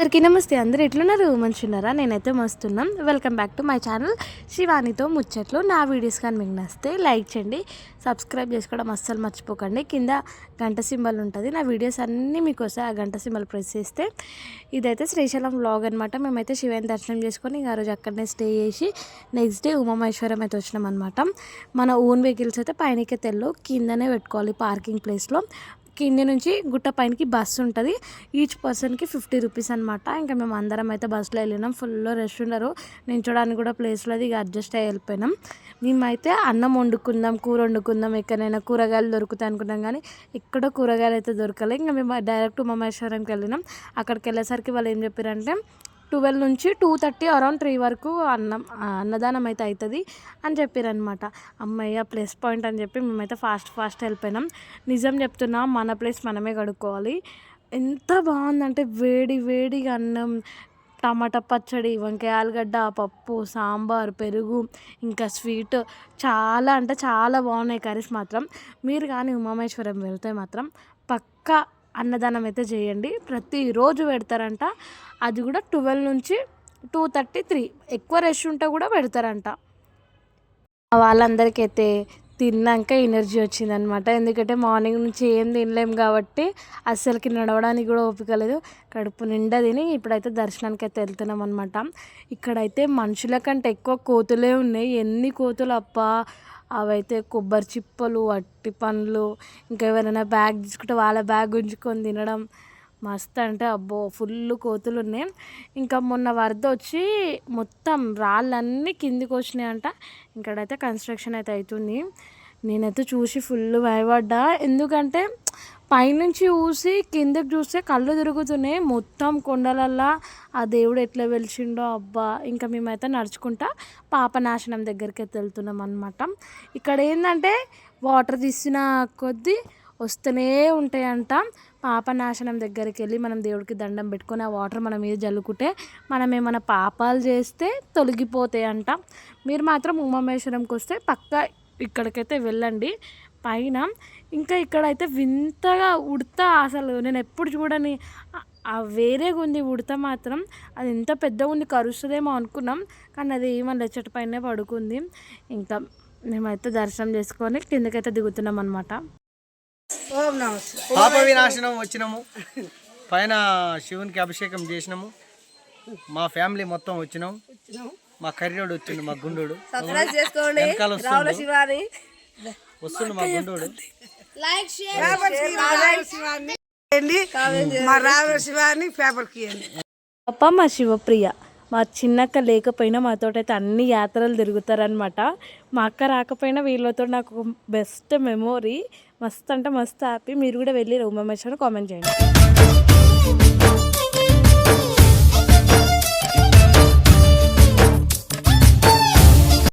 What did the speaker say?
అందరికీ నమస్తే. అందరూ ఎట్లున్నారు? మంచున్నారా నేనైతే మస్తున్నాం. Welcome back to my channel శివానితో ముచ్చట్లు. నా వీడియోస్ కానీ మీకు నచ్చితే లైక్ చేయండి. సబ్స్క్రైబ్ చేసుకోవడం అస్సలు మర్చిపోకండి. కింద గంట సింబల్ ఉంటుంది. నా వీడియోస్ అన్నీ మీకు వస్తాయి ఆ గంట సింబల్ ప్రెస్ చేస్తే ఇదైతే శ్రీశైలం వ్లాగ్ అనమాట మేమైతే శివాని దర్శనం చేసుకొని ఇంకా ఆ రోజు అక్కడనే స్టే చేసి నెక్స్ట్ డే ఉమామేశ్వరం అయితే వచ్చినాం అనమాట మన ఓన్ వెహికల్స్ అయితే పైనకే తెల్లు. కిందనే పెట్టుకోవాలి పార్కింగ్ ప్లేస్లో కింది నుంచి గుట్ట పైనకి బస్సు ఉంటుంది. ఈచ్ పర్సన్కి ఫిఫ్టీ రూపీస్ అనమాట ఇంకా మేము అందరం అయితే బస్సులో వెళ్ళినాం. ఫుల్ రష్ ఉండరు. నించోడానికి కూడా ప్లేస్ లేదు ఇక అడ్జస్ట్ అయ్యి వెళ్ళిపోయినాం. మేమైతే అన్నం వండుకుందాం కూర వండుకుందాం. ఎక్కడైనా కూరగాయలు దొరుకుతాయి అనుకున్నాం కానీ ఎక్కడ కూరగాయలు అయితే దొరకలేదు ఇంకా మేము డైరెక్ట్ ఉమామేశ్వరంకి వెళ్ళినాం. అక్కడికి వెళ్ళేసరికి వాళ్ళు ఏం చెప్పారంటే ట్వెల్వ్ నుంచి టూ థర్టీ అరౌండ్ త్రీ వరకు అన్నం అన్నదానం అయితే అవుతుంది అని చెప్పారనమాట అమ్మయ్య ప్లస్ పాయింట్ అని చెప్పి మేమైతే ఫాస్ట్ ఫాస్ట్ వెళ్ళిపోయినాం నిజం చెప్తున్నా మన ప్లేస్ మనమే కడుక్కోవాలి. ఎంత బాగుందంటే వేడి వేడిగా అన్నం టమాటా పచ్చడి వంకాయ ఆలుగడ్డ పప్పు సాంబార్ పెరుగు ఇంకా స్వీట్ చాలా అంటే చాలా బాగున్నాయి కర్రీస్ మాత్రం. మీరు కానీ ఉమామేశ్వరం వెళ్తే మాత్రం పక్కా అన్నదానం అయితే చేయండి ప్రతిరోజు పెడతారంట. అది కూడా ట్వెల్వ్ నుంచి టూ థర్టీ త్రీ. ఎక్కువ రష్ ఉంటే కూడా పెడతారంట. వాళ్ళందరికీ అయితే తిన్నాక ఎనర్జీ వచ్చిందనమాట ఎందుకంటే మార్నింగ్ నుంచి ఏం తినలేం కాబట్టి అస్సలకి నడవడానికి కూడా ఓపిక లేదు. కడుపు నిండా తిని ఇప్పుడైతే దర్శనానికి అయితే వెళ్తున్నాం అనమాట ఇక్కడైతే మనుషుల కంటే ఎక్కువ కోతులే ఉన్నాయి. ఎన్ని కోతులు అప్ప అవైతే కొబ్బరి చిప్పలు అట్టి పండ్లు ఇంకా ఎవరైనా బ్యాగ్ తీసుకుంటే వాళ్ళ బ్యాగ్ ఉంచుకొని తినడం మస్తు అంటే అబ్బో ఫుల్ కోతులు ఉన్నాయి. ఇంకా మొన్న వరద వచ్చి మొత్తం రాళ్ళన్నీ కిందికి వచ్చినాయంట. ఇక్కడైతే కన్స్ట్రక్షన్ అయితే అవుతుంది. నేనైతే చూసి ఫుల్ భయపడ్డా. ఎందుకంటే పైనుంచి చూసి కిందకి చూస్తే కళ్ళు తిరుగుతున్నాయి. మొత్తం కొండలల్లా. ఆ దేవుడు ఎట్లా వెలిచిండో అబ్బా. ఇంకా మేమైతే నడుచుకుంటా పాపనాశనం దగ్గరికి అయితే వెళ్తున్నాం అనమాట ఇక్కడ ఏంటంటే వాటర్ తీసిన కొద్దీ వస్తూనే ఉంటాయంట. పాపనాశనం దగ్గరికి వెళ్ళి మనం దేవుడికి దండం పెట్టుకొని ఆ వాటర్ మన మీద జల్లుకుంటే మనం ఏమైనా పాపాలు చేస్తే తొలగిపోతాయి అంట మీరు మాత్రం ఉమామేశ్వరంకి వస్తే పక్కా ఇక్కడికైతే వెళ్ళండి. పైన ఇంకా ఇక్కడైతే వింతగా ఉడత అసలు. నేను ఎప్పుడు చూడని ఆ- వేరేగా ఉంది ఉడత మాత్రం. అది ఎంత పెద్దగా ఉంది కరుస్తుందేమో అనుకున్నాం. కానీ అది ఏమన్నా చెట్టు పైనే పడుకుంది. ఇంకా మేమైతే దర్శనం చేసుకొని కిందకైతే దిగుతున్నాం అనమాట పాప వినాశనం వచ్చినాము. పైన శివునికి అభిషేకం చేసినాము. మా ఫ్యామిలీ మొత్తం వచ్చినాం. మా కర్రోడు వచ్చిండు మా గుండోడు. సబ్స్క్రైబ్ చేసుకోండి. వెనకాల రావుల వస్తుండు శివాని. వస్తుండు మా గుండోడు. మా రావ శివాని పేపర్కి ఇవ్వండి పాప మా శివప్రియ మా చిన్నక్క లేకపోయినా మాతోటైతే అన్ని యాత్రలు తిరుగుతారనమాట మా అక్క రాకపోయినా వీళ్ళతో నాకు బెస్ట్ మెమొరీ మస్తు అంటే మస్తు హ్యాపీ మీరు కూడా వెళ్ళి ఉమామేశ్వరం కామెంట్ చేయండి.